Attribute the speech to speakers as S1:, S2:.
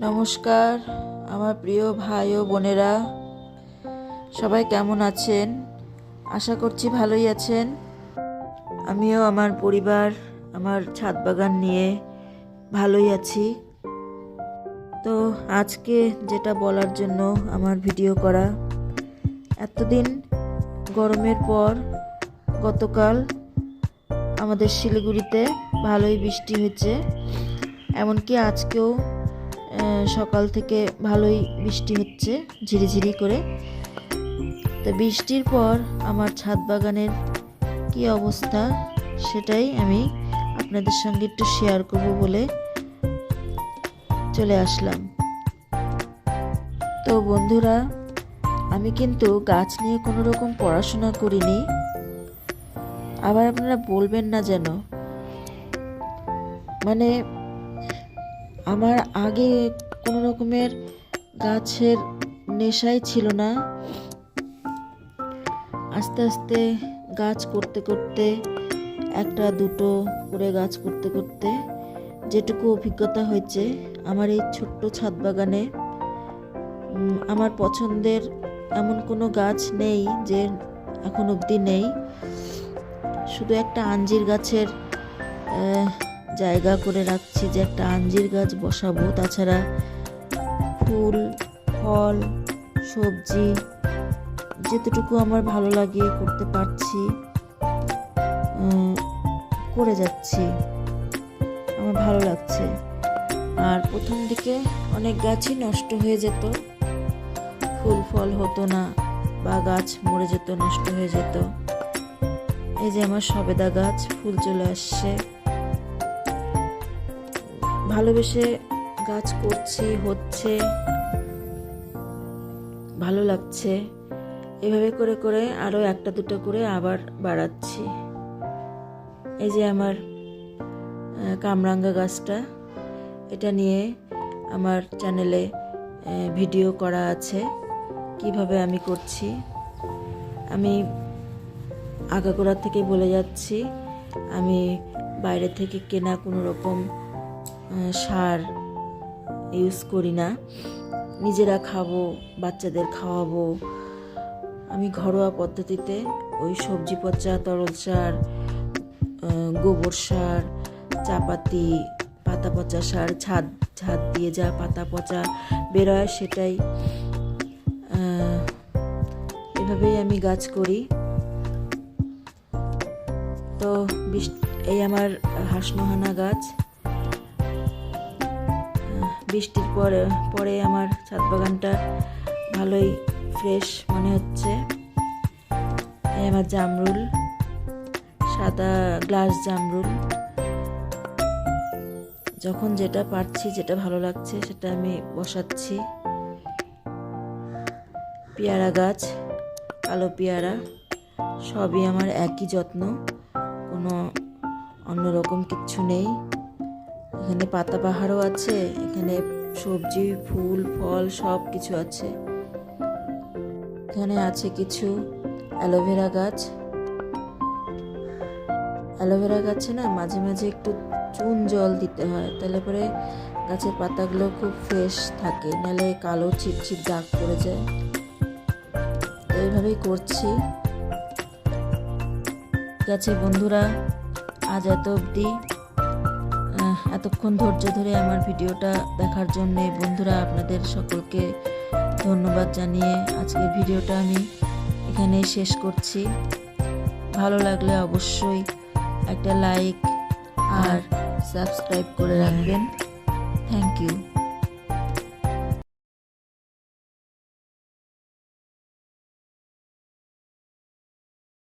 S1: নমস্কার, আমার প্রিয় ভাই ও বোনেরা। সবাই কেমন আছেন? আশা করছি ভালোই আছেন। আমিও আমার পরিবার, আমার ছাদ বাগান নিয়ে ভালোই আছি। তো আজকে যেটা বলার জন্য আমার ভিডিও করা, এতদিন গরমের পর গতকাল আমাদের শিলিগুড়িতে ভালোই বৃষ্টি হয়েছে। এমনকি আজকেও সকাল থেকে ভালোই বৃষ্টি হচ্ছে, ঝিরিঝিরি করে। তো বৃষ্টির পর আমার ছাদ বাগানের কি অবস্থা সেটাই আমি আপনাদের সঙ্গে একটু শেয়ার করব বলে চলে আসলাম। তো বন্ধুরা, আমি কিন্তু গাছ নিয়ে কোনো রকম পড়াশোনা করিনি। আবার আপনারা বলবেন না যেন। মানে আমার আগে কোনো রকমের গাছের নেশাই ছিল না। আস্তে আস্তে গাছ করতে করতে, একটা, দুটো করে গাছ করতে করতে যেটুকু অভিজ্ঞতা হয়েছে, আমার এই ছোট্ট ছাদ বাগানে আমার পছন্দের এমন কোনো গাছ নেই যে এখন অবধি নেই। শুধু একটা আঞ্জির গাছের জায়গা করে রাখছি যে একটা আঞ্জির গাছ বসাবো। তাছাড়া ফুল, ফল, সবজি যেতটুকু আমার ভালো লাগে করতে পারছি করে যাচ্ছি। আমার ভালো লাগছে। আর প্রথম দিকে অনেক গাছই নষ্ট হয়ে যেত। ফুল, ফল হতো না বা গাছ মরে যেত, নষ্ট হয়ে যেত। এই যে আমার সবেদা গাছ, ফুল চলে আসছে। ভালোবেসে গাছ করছি, হচ্ছে, ভালো লাগছে। এভাবে করে করে আরও একটা দুটো করে আবার বাড়াচ্ছি। এই যে আমার কামরাঙ্গা গাছটা, এটা নিয়ে আমার চ্যানেলে ভিডিও করা আছে, কীভাবে আমি করছি। আমি আগাগোড়া থেকে বলে যাচ্ছি, আমি বাইরে থেকে কেনা কোনো রকম সার ইউজ করি না। নিজেরা খাব, বাচ্চাদের খাওয়াবো। আমি ঘরোয়া পদ্ধতিতে ওই সবজি পচা তরল সার গোবর সার, চাপাতি, পাতা পচা সার, ছাদ ছাদ দিয়ে যা পাতা পচা বেরোয় সেটাই এভাবেই আমি গাছ করি। তো এই আমার হাসনোহানা গাছ। বৃষ্টির পরে পরে আমার ছাদ বাগানটা ভালোই ফ্রেশ মনে হচ্ছে। এই আমার জামরুল, সাদা গ্লাস জামরুল। যখন যেটা পারছি, যেটা ভালো লাগছে, সেটা আমি বসাচ্ছি। পেয়ারা গাছ, কালো পেয়ারা, সবই আমার একই যত্ন। কোনো অন্যরকম কিচ্ছু নেই। এখানে পাতা পাহাড়ও আছে এখানে সবজি ফুল ফল সব কিছু আছে। এখানে আছে কিছু অ্যালোভেরা গাছ। অ্যালোভেরা গাছে না মাঝে মাঝে একটু চুন জল দিতে হয় তাহলে পরে গাছের পাতাগুলো খুব ফ্রেশ থাকে নাহলে কালো ছিপছিপ দাগ পড়ে যায়। এইভাবেই করছি। ঠিক আছে বন্ধুরা আজ এত আহ, এতক্ষণ ধৈর্য ধরে আমার ভিডিওটা দেখার জন্য বন্ধুরা আপনাদের সকলকে ধন্যবাদ জানিয়ে আজকের ভিডিওটা আমি এখানে শেষ করছি। ভালো লাগলে অবশ্যই একটা লাইক আর সাবস্ক্রাইব করে রাখবেন। Thank you.